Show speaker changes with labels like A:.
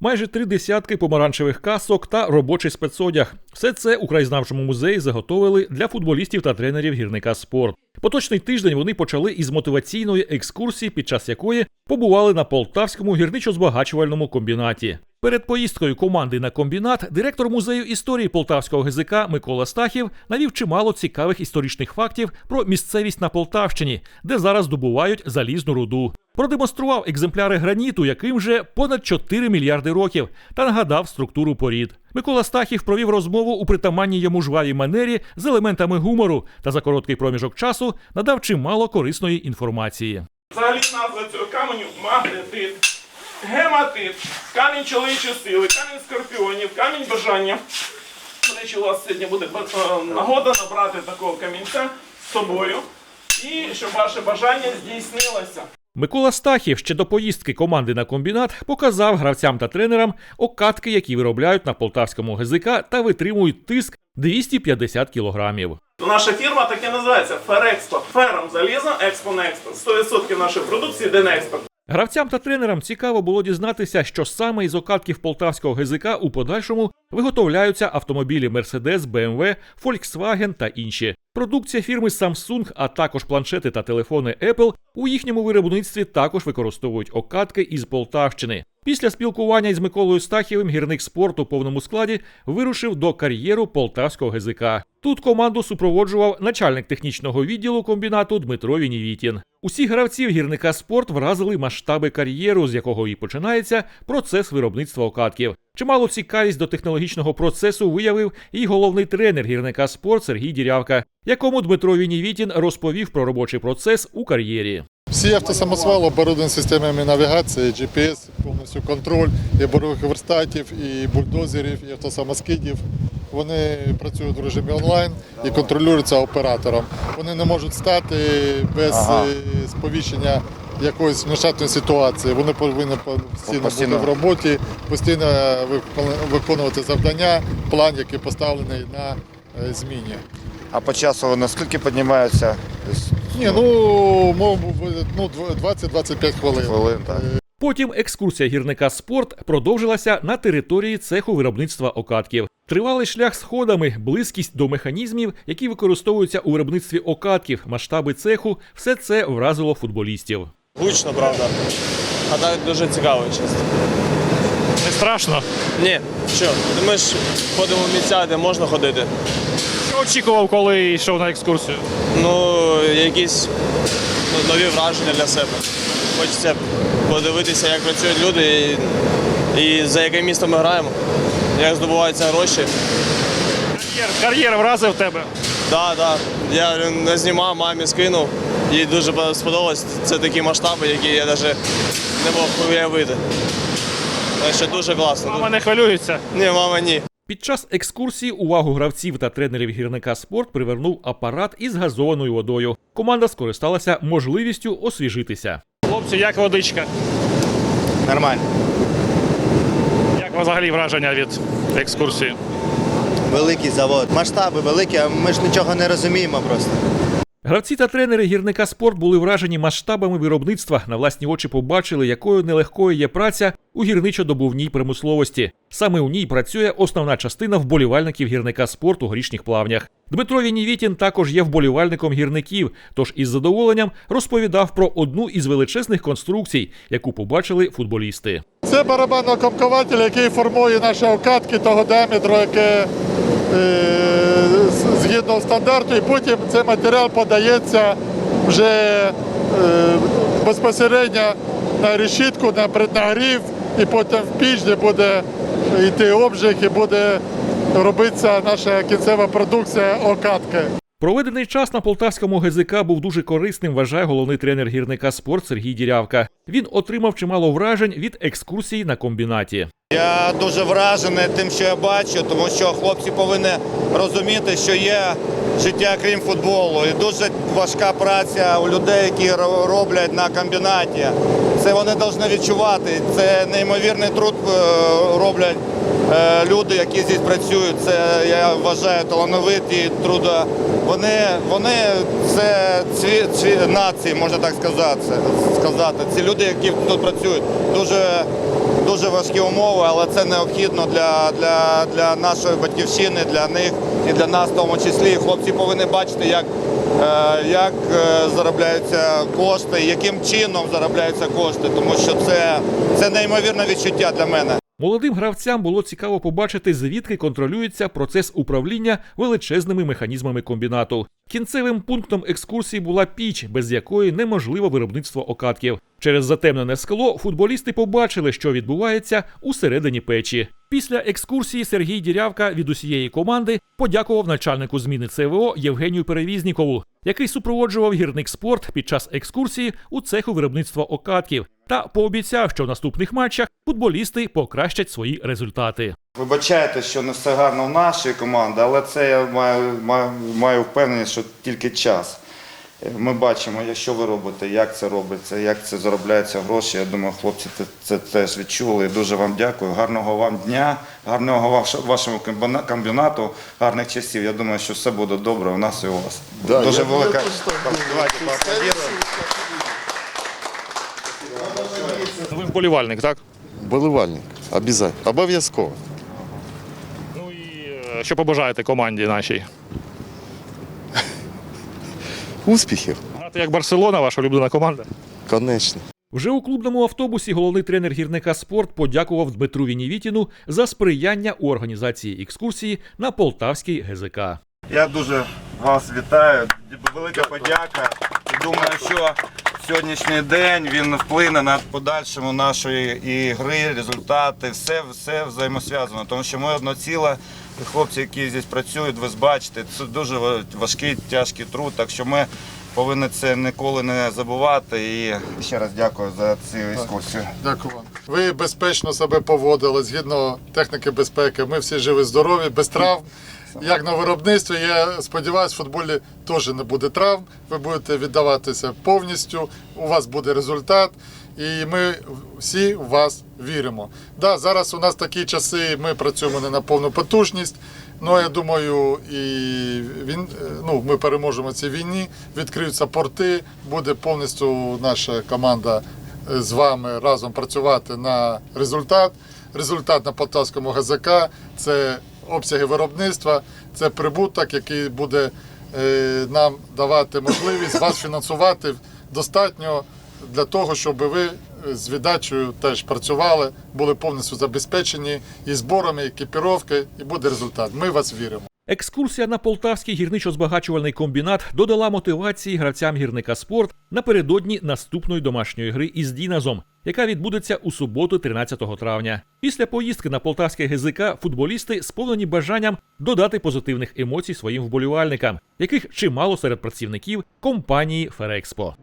A: майже три десятки помаранчевих касок та робочий спецодяг. Все це у краєзнавчому музеї заготовили для футболістів та тренерів гірника спорт. Поточний тиждень вони почали із мотиваційної екскурсії, під час якої побували на полтавському гірничо-збагачувальному комбінаті. Перед поїздкою команди на комбінат директор музею історії полтавського ГЗК Микола Стахів навів чимало цікавих історичних фактів про місцевість на Полтавщині, де зараз добувають залізну руду. Продемонстрував екземпляри граніту, яким вже понад 4 мільярди років, та нагадав структуру порід. Микола Стахів провів розмову у притаманній йому жвавій манері з елементами гумору та за короткий проміжок часу надав чимало корисної інформації.
B: Взагалі назва цього каменю магнетит, гематит, камінь чоловічої сили, камінь скорпіонів, камінь бажання. До речі, у вас сьогодні буде е, нагода набрати такого камінця з собою. І щоб ваше бажання здійснилося.
A: Микола Стахів ще до поїздки команди на комбінат показав гравцям та тренерам окатки, які виробляють на полтавському ГЗК та витримують тиск 250 кілограмів.
B: Наша фірма так і називається Ферекспо. Фером залізо, експо на експорт. 100% нашої продукції йде на експорт.
A: Гравцям та тренерам цікаво було дізнатися, що саме із окатків полтавського ГЗК у подальшому виготовляються автомобілі Mercedes, BMW, Volkswagen та інші. Продукція фірми Samsung, а також планшети та телефони Apple у їхньому виробництві також використовують окатки із Полтавщини. Після спілкування із Миколою Стахівим гірник спорту у повному складі вирушив до кар'єру полтавського ГЗК. Тут команду супроводжував начальник технічного відділу комбінату Дмитро Вінівітін. Усіх гравців гірника спорт вразили масштаби кар'єру, з якого і починається процес виробництва окатків. Чимало цікавість до технологічного процесу виявив і головний тренер гірника спорт Сергій Дірявка, якому Дмитро Вінівітін розповів про робочий процес у кар'єрі.
C: Всі автосамосвали оборудовані системами навігації, GPS, повністю контроль і борових верстатів, і бульдозерів, і автосамоскидів. Вони працюють в режимі онлайн і контролюються оператором. Вони не можуть стати без
D: Ага.
C: е, сповіщення якоїсь нештатної ситуації. Вони повинні постійно,
D: Постійно.
C: бути в роботі, постійно виконувати завдання, план, який поставлений на е, зміні.
D: А по часу наскільки піднімаються?
C: Ні, ну, мов ну 20-25 хвилин.
D: хвилин, так.
A: Потім екскурсія гірника спорт продовжилася на території цеху виробництва окатків. Тривалий шлях сходами, близькість до механізмів, які використовуються у виробництві окатків, масштаби цеху все це вразило футболістів.
E: Гучно, правда. А так дуже цікаво, чесно.
F: Не страшно.
E: Ні, що, ми ж ходимо в місця, де можна ходити.
F: Що очікував, коли йшов на екскурсію?
E: Ну, якісь ну, нові враження для себе. Хочеться подивитися, як працюють люди і, і за яке місто ми граємо, як здобуваються гроші.
F: Кар'єр, кар'єр вразив тебе.
E: Так, так. Я не знімав, мамі скинув. Їй дуже сподобалось. Це такі масштаби, які я навіть не мог уявити. Так що дуже класно.
F: Мама не хвилюється.
E: Ні, мама, ні.
A: Під час екскурсії увагу гравців та тренерів гірника спорт привернув апарат із газованою водою. Команда скористалася можливістю освіжитися.
F: Хлопці, як водичка?
G: Нормально.
F: Як взагалі враження від екскурсії?
G: Великий завод. Масштаби великі, а ми ж нічого не розуміємо просто.
A: Гравці та тренери гірника спорт були вражені масштабами виробництва. На власні очі побачили, якою нелегкою є праця у гірничо-добувній промисловості. Саме у ній працює основна частина вболівальників гірника спорту у грішніх плавнях. Дмитро Вінівітін також є вболівальником гірників, тож із задоволенням розповідав про одну із величезних конструкцій, яку побачили футболісти.
C: Це барабанно-комкователь, який формує наші окатки того діаметру, яке е, згідно стандарту, і потім цей матеріал подається вже е, безпосередньо на решітку, на преднагрів, і потім в піч, де буде йти обжиг і буде робитися наша кінцева продукція окатки.
A: Проведений час на полтавському ГЗК був дуже корисним, вважає головний тренер гірника спорт Сергій Дірявка. Він отримав чимало вражень від екскурсії на комбінаті.
D: Я дуже вражений тим, що я бачу, тому що хлопці повинні розуміти, що є життя крім футболу. І дуже важка праця у людей, які роблять на комбінаті. Це вони повинні відчувати. Це неймовірний труд е, роблять е, люди, які здесь працюють. Це я вважаю талановиті, трудо, Вони, вони це цві, цві, нації, можна так сказати. сказати. Ці люди, які тут працюють, дуже, дуже важкі умови, але це необхідно для, для, для нашої батьківщини, для них і для нас в тому числі. Хлопці повинні бачити, як, е, як е, заробляються кошти, яким чином заробляються кошти, тому що це, це неймовірне відчуття для мене.
A: Молодим гравцям було цікаво побачити, звідки контролюється процес управління величезними механізмами комбінату. Кінцевим пунктом екскурсії була піч, без якої неможливо виробництво окатків. Через затемнене скло футболісти побачили, що відбувається усередині печі. Після екскурсії Сергій Дірявка від усієї команди подякував начальнику зміни ЦВО Євгенію Перевізнікову, який супроводжував гірник спорт під час екскурсії у цеху виробництва окатків, та пообіцяв, що в наступних матчах футболісти покращать свої результати.
D: Вибачайте, що не все гарно в нашій команді, але це я маю, маю, маю впевненість, що тільки час. Ми бачимо, що ви робите, як це робиться, як це заробляються гроші. Я думаю, хлопці це, це теж відчули. Дуже вам дякую. Гарного вам дня, гарного вашому комбіна- комбінату, гарних часів. Я думаю, що все буде добре у нас і у вас.
C: Да,
D: дуже
C: я-
D: велика.
C: я.
D: Давайте.
F: Ви вболівальник, так?
H: Болівальник. Обязательно. Обов'язково.
F: Що побажаєте команді нашій?
H: Успіхів,
F: Грати як Барселона, ваша улюблена команда.
H: конечно.
A: Вже у клубному автобусі головний тренер гірника спорт подякував Дмитру Вінівітіну за сприяння у організації екскурсії на полтавський ГЗК.
D: Я дуже вас вітаю. Велика подяка. Думаю, що сьогоднішній день він вплине на подальшому нашої і гри, результати, все, все взаємосв'язано. Тому що ми одно ціле, хлопці, які тут працюють, ви бачите, це дуже важкий, тяжкий труд. Так що ми повинні це ніколи не забувати. І ще раз дякую за цю екскурсію.
C: Дякую вам. Ви безпечно себе поводили згідно техніки безпеки. Ми всі живі, здорові, без травм. Як на виробництві, я сподіваюся, в футболі теж не буде травм. Ви будете віддаватися повністю. У вас буде результат, і ми всі в вас віримо. Да, зараз у нас такі часи, ми працюємо не на повну потужність. Ну я думаю, і він ну ми переможемо цій війні. Відкриються порти, буде повністю наша команда е, з вами разом працювати на результат. Результат на Полтавському ГЗК це обсяги виробництва, це прибуток, який буде е, нам давати можливість вас фінансувати достатньо для того, щоб ви е, з віддачею теж працювали, були повністю забезпечені і зборами, і екіпіровки, і буде результат. Ми вас віримо.
A: Екскурсія на полтавський гірничо-збагачувальний комбінат додала мотивації гравцям гірника спорт напередодні наступної домашньої гри із Діназом, яка відбудеться у суботу, 13 травня. Після поїздки на полтавське ГЗК футболісти сповнені бажанням додати позитивних емоцій своїм вболівальникам, яких чимало серед працівників компанії Ферекспо.